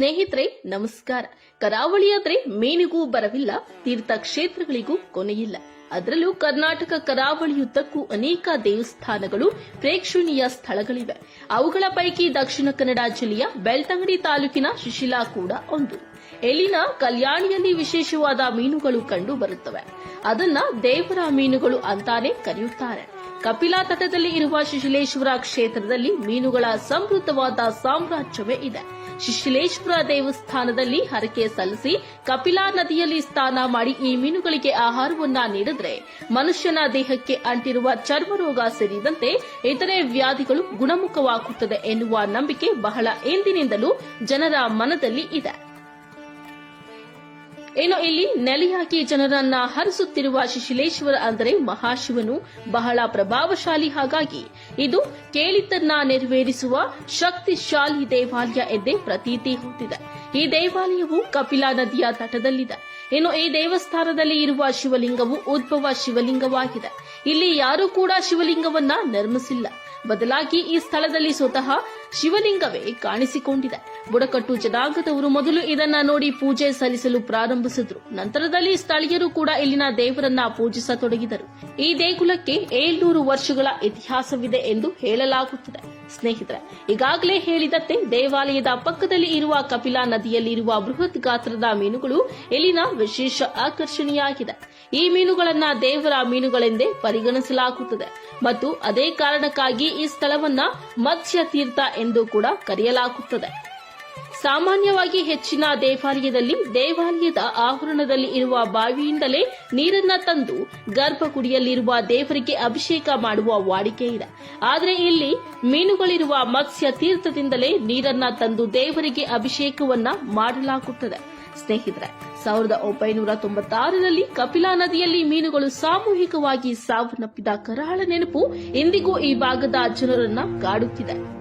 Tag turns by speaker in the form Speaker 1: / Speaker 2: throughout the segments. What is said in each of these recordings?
Speaker 1: ಸ್ನೇಹಿತರೆ, ನಮಸ್ಕಾರ. ಕರಾವಳಿ ಆದ್ರೆ ಮೀನಿಗೂ ಬರವಿಲ್ಲ ತೀರ್ಥಕ್ಷೇತ್ರಗಳಿಗೂ ಕೊನೆಯಿಲ್ಲ. ಅದರಲ್ಲೂ ಕರ್ನಾಟಕ ಕರಾವಳಿಯುದ್ದಕ್ಕೂ ಅನೇಕ ದೇವಸ್ಥಾನಗಳು, ಪ್ರೇಕ್ಷಣೀಯ ಸ್ಥಳಗಳಿವೆ. ಅವುಗಳ ಪೈಕಿ ದಕ್ಷಿಣ ಕನ್ನಡ ಜಿಲ್ಲೆಯ ಬೆಳ್ತಂಗಡಿ ತಾಲೂಕಿನ ಶಿಶಿಲಾ ಕೂಡ ಒಂದು. ಎಲ್ಲಿನ ಕಲ್ಯಾಣಿಯಲ್ಲಿ ವಿಶೇಷವಾದ ಮೀನುಗಳು ಕಂಡು ಬರುತ್ತವೆ. ಅದನ್ನ ದೇವರ ಮೀನುಗಳು ಅಂತಾನೆ ಕರೆಯುತ್ತಾರೆ. ಕಪಿಲಾ ತಟದಲ್ಲಿ ಇರುವ ಶಿಶಿಲೇಶ್ವರ ಕ್ಷೇತ್ರದಲ್ಲಿ ಮೀನುಗಳ ಸಮೃದ್ಧವಾದ ಸಾಮ್ರಾಜ್ಯವೇ ಇದೆ. ಶಿಶಿಲೇಶ್ವರ ದೇವಸ್ಥಾನದಲ್ಲಿ ಹರಕೆ ಸಲ್ಲಿಸಿ ಕಪಿಲಾ ನದಿಯಲ್ಲಿ ಸ್ನಾನ ಮಾಡಿ ಈ ಮೀನುಗಳಿಗೆ ಆಹಾರವನ್ನ ನೀಡಿದ್ರೆ ಮನುಷ್ಯನ ದೇಹಕ್ಕೆ ಅಂಟಿರುವ ಚರ್ಮರೋಗ ಸೇರಿದಂತೆ ಇತರೆ ವ್ಯಾಧಿಗಳು ಗುಣಮುಖವಾಗುತ್ತದೆ ಎನ್ನುವ ನಂಬಿಕೆ ಬಹಳ ಎಂದಿನಿಂದಲೂ ಜನರ ಮನದಲ್ಲಿ ಇದೆ. ಇನ್ನು ಇಲ್ಲಿ ನೆಲೆಯಾಗಿ ಜನರನ್ನ ಹರಿಸುತ್ತಿರುವ ಶಿಶಿಲೇಶ್ವರ ಅಂದರೆ ಮಹಾಶಿವನು ಬಹಳ ಪ್ರಭಾವಶಾಲಿ ಹಾಗಾಗಿ ಇದು ಕೇಳಿದ್ದನ್ನ ನೆರವೇರಿಸುವ ಶಕ್ತಿಶಾಲಿ ದೇವಾಲಯ ಎಂದೇ ಪ್ರತೀತಿ ಹೊಂದಿದೆ ಈ ದೇವಾಲಯವು ಕಪಿಲಾ ನದಿಯ ತಟದಲ್ಲಿದೆ. ಇನ್ನು ಈ ದೇವಸ್ಥಾನದಲ್ಲಿ ಇರುವ ಶಿವಲಿಂಗವು ಉದ್ಭವ ಶಿವಲಿಂಗವಾಗಿದೆ. ಇಲ್ಲಿ ಯಾರೂ ಕೂಡ ಶಿವಲಿಂಗವನ್ನ ನಿರ್ಮಿಸಿಲ್ಲ. ಬದಲಾಗಿ ಈ ಸ್ಥಳದಲ್ಲಿ ಸ್ವತಃ ಶಿವಲಿಂಗವೇ ಕಾಣಿಸಿಕೊಂಡಿದೆ. ಬುಡಕಟ್ಟು ಜನಾಂಗದವರು ಮೊದಲು ಇದನ್ನ ನೋಡಿ ಪೂಜೆ ಸಲ್ಲಿಸಲು ಪ್ರಾರಂಭಿಸಿದ್ರು. ನಂತರದಲ್ಲಿ ಸ್ಥಳೀಯರು ಕೂಡ ಇಲ್ಲಿನ ದೇವರನ್ನ ಪೂಜಿಸತೊಡಗಿದರು. ಈ ದೇಗುಲಕ್ಕೆ ಏಳ್ನೂರು ವರ್ಷಗಳ ಇತಿಹಾಸವಿದೆ ಎಂದು ಹೇಳಲಾಗುತ್ತದೆ. ಸ್ನೇಹಿತರೆ, ಈಗಾಗಲೇ ಹೇಳಿದಂತೆ ದೇವಾಲಯದ ಪಕ್ಕದಲ್ಲಿ ಇರುವ ಕಪಿಲಾ ನದಿಯಲ್ಲಿರುವ ಬೃಹತ್ ಗಾತ್ರದ ಮೀನುಗಳು ಇಲ್ಲಿನ ವಿಶೇಷ ಆಕರ್ಷಣೆಯಾಗಿದೆ. ಈ ಮೀನುಗಳನ್ನ ದೇವರ ಮೀನುಗಳೆಂದೇ ಪರಿಗಣಿಸಲಾಗುತ್ತದೆ. ಮತ್ತು ಅದೇ ಕಾರಣಕ್ಕಾಗಿ ಈ ಸ್ಥಳವನ್ನ ಮತ್ಸ್ಯ ತೀರ್ಥ ಎಂದು ಕೂಡ ಕರೆಯಲಾಗುತ್ತದೆ. ಸಾಮಾನ್ಯವಾಗಿ ಹೆಚ್ಚಿನ ದೇವಾಲಯದಲ್ಲಿ ದೇವಾಲಯದ ಆವರಣದಲ್ಲಿ ಇರುವ ಬಾವಿಯಿಂದಲೇ ನೀರನ್ನ ತಂದು ಗರ್ಭಗುಡಿಯಲ್ಲಿರುವ ದೇವರಿಗೆ ಅಭಿಷೇಕ ಮಾಡುವ ವಾಡಿಕೆ ಇದೆ. ಆದರೆ ಇಲ್ಲಿ ಮೀನುಗಳಿರುವ ಮತ್ಸ್ಯ ತೀರ್ಥದಿಂದಲೇ ನೀರನ್ನ ತಂದು ದೇವರಿಗೆ ಅಭಿಷೇಕವನ್ನ ಮಾಡಲಾಗುತ್ತದೆ. ಸ್ನೇಹಿತರೆ, ಸಾವಿರದ ಒಂಬೈನೂರ ತೊಂಬತ್ತಾರರಲ್ಲಿ ಕಪಿಲಾ ನದಿಯಲ್ಲಿ ಮೀನುಗಳು ಸಾಮೂಹಿಕವಾಗಿ ಸಾವನ್ನಪ್ಪಿದ ಕರಾಳ ನೆನಪು ಇಂದಿಗೂ ಈ ಭಾಗದ ಜನರನ್ನ ಕಾಡುತ್ತಿದೆ.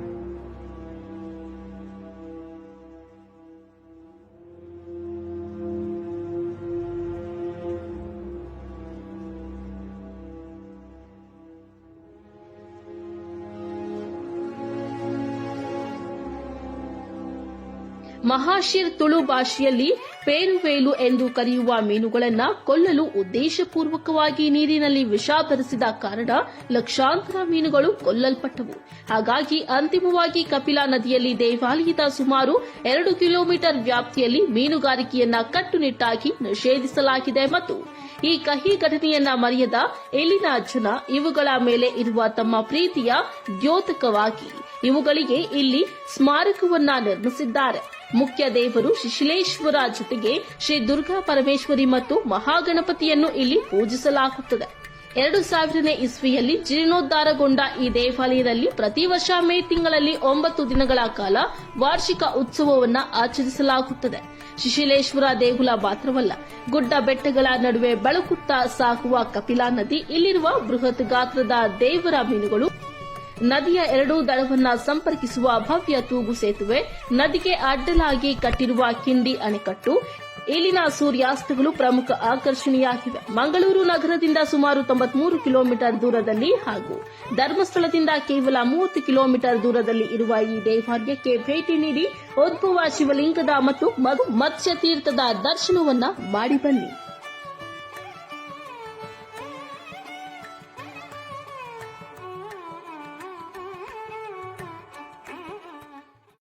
Speaker 1: ಮಹಾಶಿರ್ ತುಳು ಭಾಷೆಯಲ್ಲಿ ಪೇರುವೇಲು ಎಂದು ಕರೆಯುವ ಮೀನುಗಳನ್ನ ಕೊಲ್ಲಲು ಉದ್ದೇಶಪೂರ್ವಕವಾಗಿ ನೀರಿನಲ್ಲಿ ವಿಷ ಭರಿಸಿದ ಕಾರಣ ಲಕ್ಷಾಂತರ ಮೀನುಗಳು ಕೊಲ್ಲಲ್ಪಟ್ಟವು. ಹಾಗಾಗಿ ಅಂತಿಮವಾಗಿ ಕಪಿಲಾ ನದಿಯಲ್ಲಿ ದೇವಾಲಯದ ಸುಮಾರು ಎರಡು ಕಿಲೋಮೀಟರ್ ವ್ಯಾಪ್ತಿಯಲ್ಲಿ ಮೀನುಗಾರಿಕೆಯನ್ನ ಕಟ್ಟುನಿಟ್ಟಾಗಿ ನಿಷೇಧಿಸಲಾಗಿದೆ ಮತ್ತು ಈ ಕಹಿ ಘಟನೆಯನ್ನ ಮರೆಯದ ಇಲ್ಲಿನ ಜನ ಇವುಗಳ ಮೇಲೆ ಇರುವ ತಮ್ಮ ಪ್ರೀತಿಯ ದ್ಯೋತಕವಾಗಿ ಇವುಗಳಿಗೆ ಇಲ್ಲಿ ಸ್ಮಾರಕವನ್ನ ನಿರ್ಮಿಸಿದ್ದಾರೆ. ಮುಖ್ಯ ದೇವರು ಶಿಶಿಲೇಶ್ವರ ಜೊತೆಗೆ ಶ್ರೀ ದುರ್ಗಾ ಪರಮೇಶ್ವರಿ ಮತ್ತು ಮಹಾಗಣಪತಿಯನ್ನು ಇಲ್ಲಿ ಪೂಜಿಸಲಾಗುತ್ತದೆ. ಎರಡು ಸಾವಿರನೇ ಇಸ್ವಿಯಲ್ಲಿ ಜೀರ್ಣೋದ್ಧಾರಗೊಂಡ ಈ ದೇವಾಲಯದಲ್ಲಿ ಪ್ರತಿ ವರ್ಷ ಮೇ ತಿಂಗಳಲ್ಲಿ ಒಂಬತ್ತು ದಿನಗಳ ಕಾಲ ವಾರ್ಷಿಕ ಉತ್ಸವವನ್ನು ಆಚರಿಸಲಾಗುತ್ತದೆ. ಶಿಶಿಲೇಶ್ವರ ದೇಗುಲ ಮಾತ್ರವಲ್ಲ, ಗುಡ್ಡ ಬೆಟ್ಟಗಳ ನಡುವೆ ಬೆಳಕುತ್ತಾ ಸಾಗುವ ಕಪಿಲಾ ನದಿ ಇಲ್ಲಿರುವ ಬೃಹತ್ ಗಾತ್ರದ ದೇವರ ಮೀನುಗಳು ನದಿಯ ಎರಡೂ ದಳವನ್ನ ಸಂಪರ್ಕಿಸುವ ಭವ್ಯ ತೂಗು ಸೇತುವೆ ನದಿಗೆ ಅಡ್ಡಲಾಗಿ ಕಟ್ಟಿರುವ ಕಿಂಡಿ ಅಣೆಕಟ್ಟು, ಇಲ್ಲಿನ ಸೂರ್ಯಾಸ್ತಗಳು ಪ್ರಮುಖ ಆಕರ್ಷಣೆಯಾಗಿವೆ. ಮಂಗಳೂರು ನಗರದಿಂದ ಸುಮಾರು ತೊಂಬತ್ಮೂರು ಕಿಲೋಮೀಟರ್ ದೂರದಲ್ಲಿ ಹಾಗೂ ಧರ್ಮಸ್ಥಳದಿಂದ ಕೇವಲ ಮೂವತ್ತು ಕಿಲೋಮೀಟರ್ ದೂರದಲ್ಲಿ ಇರುವ ಈ ದೇವಾಲಯಕ್ಕೆ ಭೇಟಿ ನೀಡಿ, ಉದ್ಭವ ಶಿವಲಿಂಗದ ಮತ್ತು ಮತ್ಸ್ಯ ತೀರ್ಥದ ದರ್ಶನವನ್ನ ಮಾಡಿ ಬನ್ನಿ.